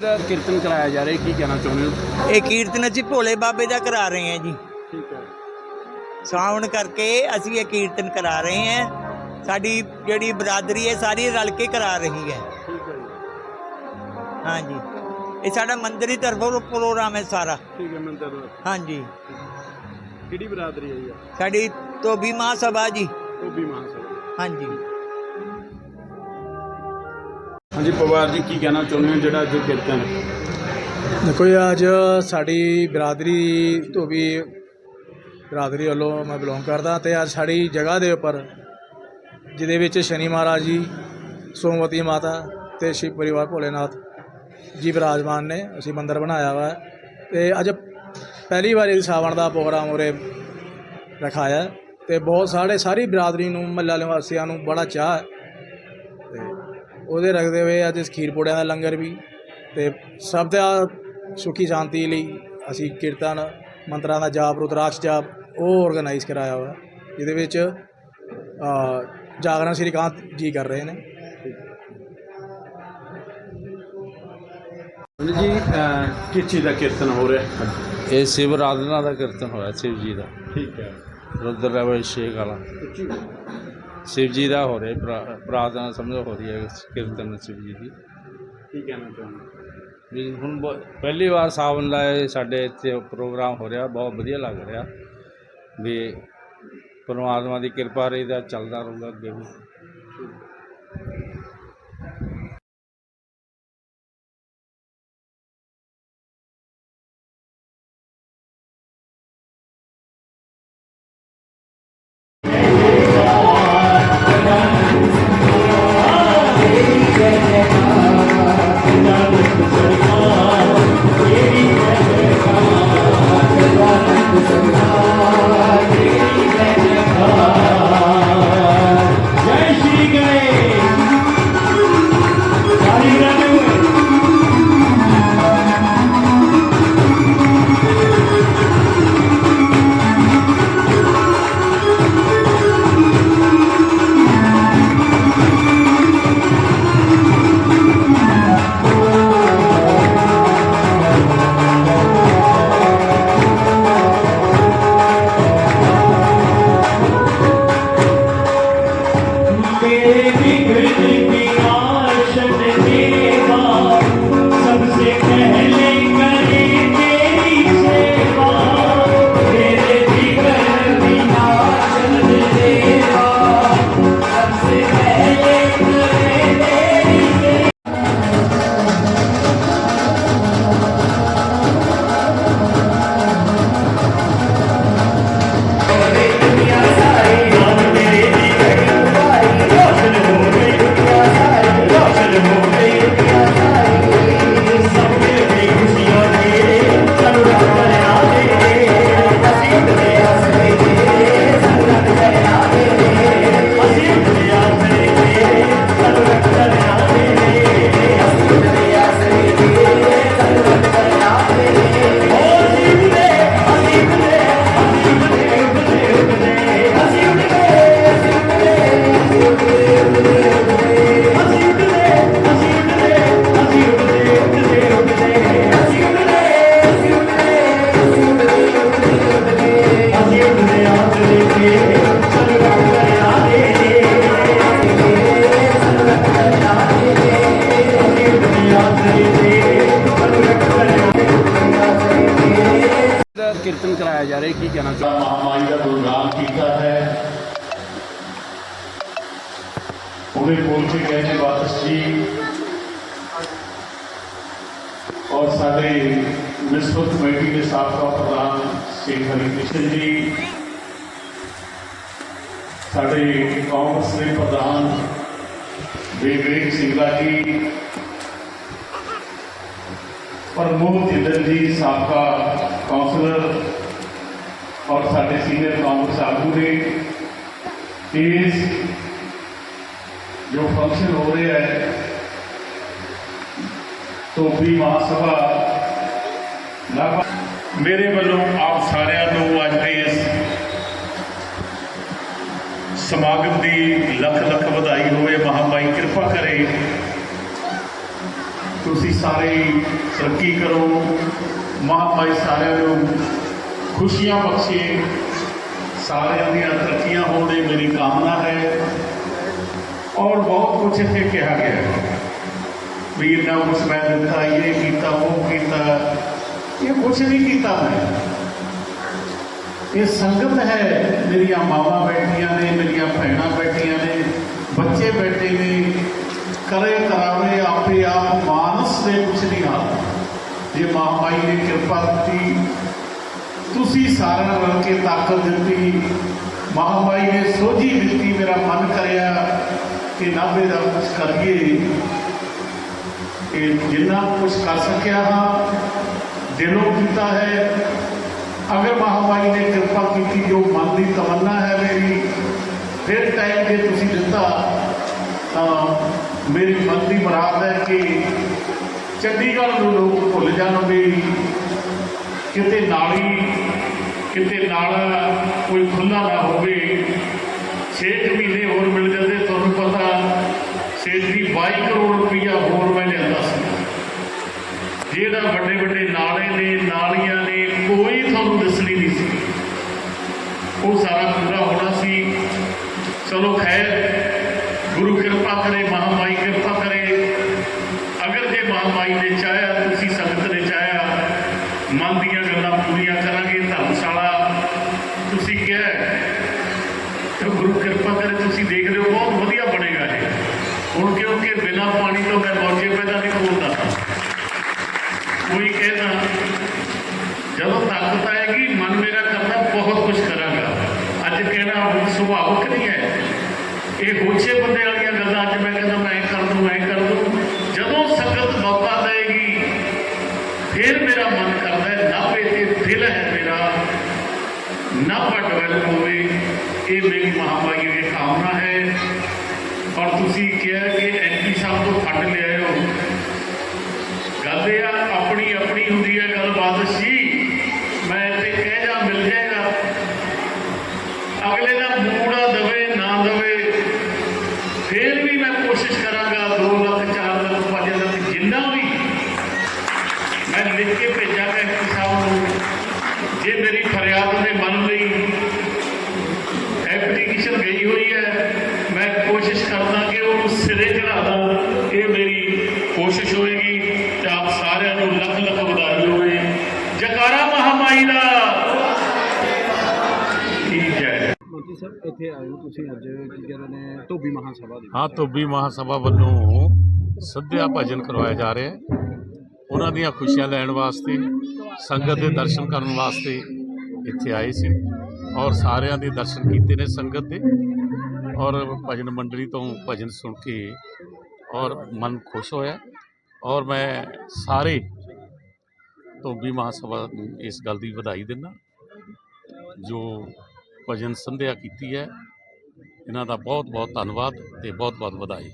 ਦਾ ਕੀਰਤਨ ਕਰਾਇਆ ਜਾ ਰਿਹਾ ਕੀ ਕਹਿਣਾ ਚਾਹੁੰਦੇ ਹੋ? ਇਹ ਕੀਰਤਨ ਅਸੀਂ ਭੋਲੇ ਬਾਬੇ ਦਾ ਕਰਾ ਰਹੇ ਹਾਂ ਜੀ। ਠੀਕ ਹੈ। ਸਾਵਣ ਕਰਕੇ ਅਸੀਂ ਇਹ ਕੀਰਤਨ ਕਰਾ ਰਹੇ ਹਾਂ। ਸਾਡੀ ਜਿਹੜੀ ਬਰਾਦਰੀ ਹੈ ਸਾਰੀ ਰਲ ਕੇ ਕਰਾ ਰਹੀ ਹੈ। ਠੀਕ ਹੈ ਹਾਂਜੀ ਇਹ ਸਾਡਾ ਮੰਦਰੀ ਤਰਫੋਂ ਪ੍ਰੋਗਰਾਮ ਹੈ ਸਾਰਾ। ਠੀਕ ਹੈ ਮੰਦਰ ਹਾਂਜੀ ਕਿਹੜੀ ਬਰਾਦਰੀ ਹੈ ਜੀ ਸਾਡੀ ਧੋਬੀ ਮਹਾਂ ਸਭਾ ਜੀ ਉਹ ਵੀ ਹਾਂਜੀ ਹਾਂਜੀ ਪਵਾਰ ਜੀ ਕੀ ਕਹਿਣਾ ਚਾਹੁੰਦੇ ਹੋ? ਜਿਹੜਾ ਅੱਜ ਕੀਰਤਨ ਦੇਖੋ ਜੀ, ਅੱਜ ਸਾਡੀ ਬਰਾਦਰੀ ਤੋਂ ਵੀ ਬਰਾਦਰੀ ਵੱਲੋਂ ਮੈਂ ਬਿਲੋਂਗ ਕਰਦਾ ਤੇ ਅੱਜ ਸਾਡੀ ਜਗ੍ਹਾ ਦੇ ਉੱਪਰ, ਜਿਹਦੇ ਵਿੱਚ ਸ਼ਨੀ ਮਹਾਰਾਜ ਜੀ, ਸੋਮਵਤੀ ਮਾਤਾ ਤੇ ਸ਼ਿਵ ਪਰਿਵਾਰ ਭੋਲੇਨਾਥ ਜੀ ਵਿਰਾਜਮਾਨ ਨੇ, ਅਸੀਂ ਮੰਦਿਰ ਬਣਾਇਆ ਵਾ ਤੇ ਅੱਜ ਪਹਿਲੀ ਵਾਰੀ ਸਾਵਣ ਦਾ ਪ੍ਰੋਗਰਾਮ ਉਰੇ ਰਖਾਇਆ ਹੈ ਤੇ ਬਹੁਤ ਸਾਰੇ ਸਾਰੀ ਬਰਾਦਰੀ ਨੂੰ ਮੱਲਾ ਨਿਵਾਸੀਆਂ ਨੂੰ ਬੜਾ ਚਾਹ ਉਹਦੇ ਰੱਖਦੇ ਹੋਏ ਅੱਜ ਇਸ ਖੀਰ ਪੂੜਿਆਂ ਦਾ ਲੰਗਰ ਵੀ ਤੇ ਸਭ ਦਾ ਸੁਖੀ ਸ਼ਾਂਤੀ ਲਈ ਅਸੀਂ ਕੀਰਤਨ ਮੰਤਰਾਂ ਦਾ ਜਾਪ ਰੁਦਰਾਕਸ਼ ਜਾਪ ਉਹ ਆਰਗੇਨਾਈਜ਼ ਕਰਾਇਆ ਹੋਇਆ ਜਿਹਦੇ ਵਿੱਚ ਜਾਗਰਣ ਸ਼੍ਰੀਕਾਂਤ ਜੀ ਕਰ ਰਹੇ ਨੇ। ਜੀ ਚੀਜ਼ ਦਾ ਕੀਰਤਨ ਹੋ ਰਿਹਾ? ਇਹ ਸ਼ਿਵ ਆਰਾਧਨਾ ਦਾ ਕੀਰਤਨ ਹੋਇਆ ਸ਼ਿਵ ਜੀ ਦਾ। ਠੀਕ ਹੈ। ਰੁਦਰ ਅਭਿਸ਼ੇਕ ਵਾਲਾ ਸ਼ਿਵ ਜੀ ਦਾ ਹੋ ਰਿਹਾ ਪ੍ਰਾ- ਪ੍ਰਾਰਥਨਾ ਸਮਝੋ ਹੋ ਰਹੀ ਹੈ ਕੀਰਤਨ ਸ਼ਿਵ ਜੀ ਦੀ। ਕੀ ਕਹਿਣਾ ਚਾਹੁੰਦੇ? ਵੀ ਹੁਣ ਬ- ਪਹਿਲੀ ਵਾਰ ਸਾਵਨ ਦਾ ਇਹ ਸਾਡੇ ਇੱਥੇ ਪ੍ਰੋਗਰਾਮ ਹੋ ਰਿਹਾ ਬਹੁਤ ਵਧੀਆ ਲੱਗ ਰਿਹਾ। ਵੀ ਪਰਮਾਤਮਾ ਦੀ ਕਿਰਪਾ ਰਹੀ ਦਾ ਚੱਲਦਾ ਰਹੂਗਾ ਅੱਗੇ ਵੀ। Kriti Kriti ਦਾ ਕੀਰਤਨ ਕਰਾਇਆ ਜਾ ਰਿਹਾ ਕੀ ਕਹਿਣਾ ਚਾਹੁੰਦੇ ਮਹਾਮਾਰੀ ਦਾ ਪ੍ਰੋਗਰਾਮ ਕੀਤਾ ਹੈ ਉਹਨੇ ਬੋਲ ਕੇ ਗਏ ਨੇ ਵਾਪਸ ਜੀ ਔਰ ਸਾਡੇ ਮਿਸਫਤ ਕਮੇਟੀ ਦੇ ਸਾਬਕਾ ਪ੍ਰਧਾਨ ਸ਼੍ਰੀ ਹਰੀ ਕ੍ਰਿਸ਼ਨ ਜੀ ਸਾਡੇ ਕਾਂਗਰਸ ਦੇ ਪ੍ਰਧਾਨ ਵਿਵੇਕ ਸਿੰਘਲਾ ਜੀ ਪ੍ਰਮੋਦ ਜਿੰਦਲ ਜੀ ਸਾਬਕਾ ਕਾਉਂਸਲਰ ਔਰ ਸਾਡੇ ਸੀਨੀਅਰ ਕਾਂਗਰਸ ਆਗੂ ਨੇ ਇਸ ਜੋ ਫੰਕਸ਼ਨ ਹੋ ਰਿਹਾ ਹੈ, ਧੋਬੀ ਮਹਾਸਭਾ ਲਗਭਗ ਮੇਰੇ ਵੱਲੋਂ ਆਪ ਸਾਰਿਆਂ ਨੂੰ ਅੱਜ ਦੇ ਇਸ ਸਮਾਗਮ ਦੀ ਲੱਖ ਲੱਖ ਵਧਾਈ ਹੋਵੇ ਮਹਾਮਾਈ ਕਿਰਪਾ ਕਰੇ। ਤੁਸੀਂ ਸਾਰੇ ਤਰੱਕੀ ਕਰੋ। ਮਹਾਮਾਈ ਸਾਰਿਆਂ ਨੂੰ ਖੁਸ਼ੀਆਂ ਬਖਸ਼ੇ। ਸਾਰਿਆਂ ਦੀਆਂ ਤਰੱਕੀਆਂ ਹੋਣ ਦੀ ਮੇਰੀ ਕਾਮਨਾ ਹੈ। ਔਰ ਬਹੁਤ ਕੁਝ ਇੱਥੇ ਕਿਹਾ ਗਿਆ ਹੈ। ਵੀ ਇੰਨਾ ਕੁਛ ਮੈਂ ਦਿੱਤਾ ਇਹ ਕੀਤਾ, ਉਹ ਕੀਤਾ। ਇਹ ਕੁਛ ਨਹੀਂ ਕੀਤਾ ਮੈਂ। ਇਹ ਸੰਗਤ ਹੈ, ਮੇਰੀਆਂ ਮਾਵਾਂ ਬੈਠੀਆਂ ਨੇ, ਮੇਰੀਆਂ ਭੈਣਾਂ ਬੈਠੀਆਂ ਨੇ, ਬੱਚੇ ਬੈਠੇ ਨੇ। ਕਰੇ ਕਰਾਵੇ ਆਪੇ ਆਪ ਮਾਨਸ ਦੇ ਕੁਛ ਨਹੀਂ ਹਾਲ ਜੇ ਮਾਂ ਮਹਾਮਾਈ ਨੇ ਕਿਰਪਾ ਕੀਤੀ ਤੁਸੀਂ ਸਾਰਿਆਂ ਰਲ ਕੇ ਤਾਕਤ ਦਿੱਤੀ। ਮਹਾਮਾਈ ਨੇ ਸੋਝੀ ਦਿੱਤੀ ਮੇਰਾ ਮਨ ਕਰਿਆ ਕਿ ਨਾਭੇ ਦਾ ਕੁਝ ਕਰੀਏ। ਇਹ ਜਿੰਨਾ ਕੁਝ ਕਰ ਸਕਿਆ ਹਾਂ, ਦਿਲੋਂ ਕੀਤਾ ਹੈ। ਅਗਰ ਮਹਾਮਾਈ ਨੇ ਕਿਰਪਾ ਕੀਤੀ, ਜੋ ਮਨ ਦੀ ਤਮੰਨਾ ਹੈ ਮੇਰੀ, ਫਿਰ ਟਾਈਮ ਜੇ ਤੁਸੀਂ ਦਿੱਤਾ, ਤਾਂ ਮੇਰੀ ਮਨ ਦੀ ਮੁਰਾਦ ਹੈ ਕਿ ਚੰਡੀਗੜ੍ਹ ਨੂੰ ਲੋਕ ਭੁੱਲ ਜਾਣਗੇ ਵੀ ਕਿਤੇ ਨਾਲੀ ਕਿਤੇ ਨਾਲਾ ਕੋਈ ਖੁੱਲਾ ਨਾ ਹੋਵੇ। 6 ਮਹੀਨੇ ਹੋਰ ਮਿਲ ਜਾਂਦੇ, ਤੁਹਾਨੂੰ ਪਤਾ ਸੇਠੀ 22 ਕਰੋੜ ਰੁਪਈਆ ਹੋਰ ਮੈਂ ਲਿਆਂਦਾ ਸੀ। ਜਿਹੜਾ ਵੱਡੇ ਵੱਡੇ ਨਾਲੇ ਨੇ, ਨਾਲੀਆਂ ਨੇ, ਕੋਈ ਤੁਹਾਨੂੰ ਦਿਸਣੀ ਨਹੀਂ ਸੀ। ਉਹ ਸਾਰਾ ਪੂਰਾ ਹੋਣਾ ਸੀ। ਚਲੋ ਖੈਰ, ਗੁਰੂ ਕਿਰਪਾ ਕਰੇ, ਮਹਾਮਾਈ ਕਿਰਪਾ ਕਰੇ। ਅਗਰ ਜੇ ਮਹਾਮਾਈ ਨੇ ਚਾਹਿਆ ਤੁਸੀਂ ਸੰਗਤ ਨੇ ਚਾਹਿਆ ਮਨ ਦੀਆਂ ਗੱਲਾਂ ਪੂਰੀਆਂ ਕਰਾਂਗੇ ਧਰਮਸ਼ਾਲਾ ਤੁਸੀਂ ਕਿਹਾ ਹੈ, ਤੇ ਗੁਰੂ ਕਿਰਪਾ ਕਰੇ ਤੁਸੀਂ ਦੇਖ ਰਹੇ ਹੋ ਬਹੁਤ ਵਧੀਆ ਬਣੇਗਾ ਇਹ ਹੁਣ ਕਿਉਂਕਿ ਬਿਨਾਂ ਪਾਣੀ ਤੋਂ ਮੈਂ ਮੌਜੇ ਪੈਦਾ ਨਹੀਂ ਬੋਲਦਾ ਕੋਈ ਕਹਿੰਦਾ ਜਦੋਂ ਤਾਕਤ ਆਏਗੀ ਮਨ ਮੇਰਾ ਕਰਦਾ ਬਹੁਤ ਕੁਝ ਕਰਾਂਗਾ ਅੱਜ ਕਹਿਣਾ ਹੁਣ ਸੁਭਾਵਿਕ ਨਹੀਂ ਹੈ ਇਹ ਹੋਛੇ ਬੰਦੇ ਵਾਲੀਆਂ ਗੱਲਾਂ ਅੱਜ ਮੈਂ ਕਹਿੰਦਾ ਮੈਂ ਇਹ ਕਰ ਦੂੰ ਮੈਂ ਇਹ ਕਰ ਦੂੰ ਜਦੋਂ ਸੰਗਤ ਮੌਕਾ ਦੇਗੀ ਫਿਰ ਮੇਰਾ ਮਨ ਕਰਦਾ ਹੈ ਨਾਭੇ ਤੇ ਦਿਲ ਹੈ ਮੇਰਾ ਨਾਭਾ ਡਿਵੈਲਪ ਹੋਵੇ ਇਹ ਮੇਰੀ ਔਰ ਤੁਸੀਂ ਕਿਹਾ ਕਿ ਐਮਪੀ ਸਾਹਿਬ ਤੋਂ ਫੰਡ ਲਿਆਇਓ ਗੱਲ ਇਹ ਆ, ਆਪਣੀ ਆਪਣੀ ਹੁੰਦੀ ਹੈ ਗੱਲਬਾਤ ਸੀ ਮੈਂ ਤੇ ਕਹਿ ਜਾ, ਮਿਲ ਜਾਏਗਾ। ਅਗਲੇ ਦਾ ਮੂੜਾ ਦਵੇ, ਨਾ ਦਵੇ। ਫਿਰ ਵੀ ਮੈਂ ਕੋਸ਼ਿਸ਼ ਕਰਾਂਗਾ 2 ਲੱਖ 4 ਲੱਖ 5 ਲੱਖ, ਜਿੰਨਾ ਵੀ। ਮੈਂ ਲਿਖ ਕੇ ਭੇਜਾਂਗਾ ਐਮਪੀ ਸਾਹਿਬ ਨੂੰ। ਜੇ ਮੇਰੀ ਫਰਿਆਦ ਨੇ ਮੰਨ ਲਈ ਐਪਲੀਕੇਸ਼ਨ ਗਈ ਹੋਈ ਹੈ ਕੋਸ਼ਿਸ਼ ਕਰਦਾ ਕਿ ਉਹਨੂੰ ਸਿਰੇ ਚੜਾ ਦਾਂ ਇਹ ਮੇਰੀ ਕੋਸ਼ਿਸ਼ ਹੋਏਗੀ ਤੇ ਆਪ ਸਾਰਿਆਂ ਨੂੰ ਲੱਖ ਲੱਖ ਵਧਾਈ ਹੋਵੇ। ਜਕਾਰਾ ਮਹਾਮਾਈ ਦਾ। ਠੀਕ ਹੈ ਮੰਤਰੀ ਸਾਹਿਬ ਇੱਥੇ ਆਏ ਹੋ ਤੁਸੀਂ ਅੱਜ ਕੀ ਕਹਿੰਦੇ ਨੇ ਧੋਬੀ ਮਹਾਸਭਾ ਦੀ ਹਾਂ ਧੋਬੀ ਮਹਾਸਭਾ ਵੱਲੋਂ ਸੱਧਿਆ ਭਜਨ ਕਰਵਾਇਆ ਜਾ ਰਿਹਾ ਹੈ। ਉਹਨਾਂ ਦੀਆਂ ਖੁਸ਼ੀਆਂ ਲੈਣ ਵਾਸਤੇ ਸੰਗਤ ਦੇ ਦਰਸ਼ਨ ਕਰਨ ਵਾਸਤੇ ਇੱਥੇ ਆਏ ਸੀ ਔਰ ਸਾਰਿਆਂ ਦੇ ਦਰਸ਼ਨ ਕੀਤੇ ਨੇ ਸੰਗਤ ਦੇ। ਔਰ ਭਜਨ ਮੰਡਲੀ ਤੋਂ ਭਜਨ ਸੁਣ ਕੇ ਔਰ ਮਨ ਖੁਸ਼ ਹੋਇਆ। ਔਰ ਮੈਂ ਸਾਰੇ ਧੋਬੀ ਮਹਾਸਭਾ ਨੂੰ ਇਸ ਗੱਲ ਦੀ ਵਧਾਈ ਦਿੰਦਾ, ਜੋ ਭਜਨ ਸੰਧਿਆ ਕੀਤੀ ਹੈ। ਇਹਨਾਂ ਦਾ ਬਹੁਤ ਬਹੁਤ ਧੰਨਵਾਦ ਤੇ ਬਹੁਤ ਬਹੁਤ ਵਧਾਈ।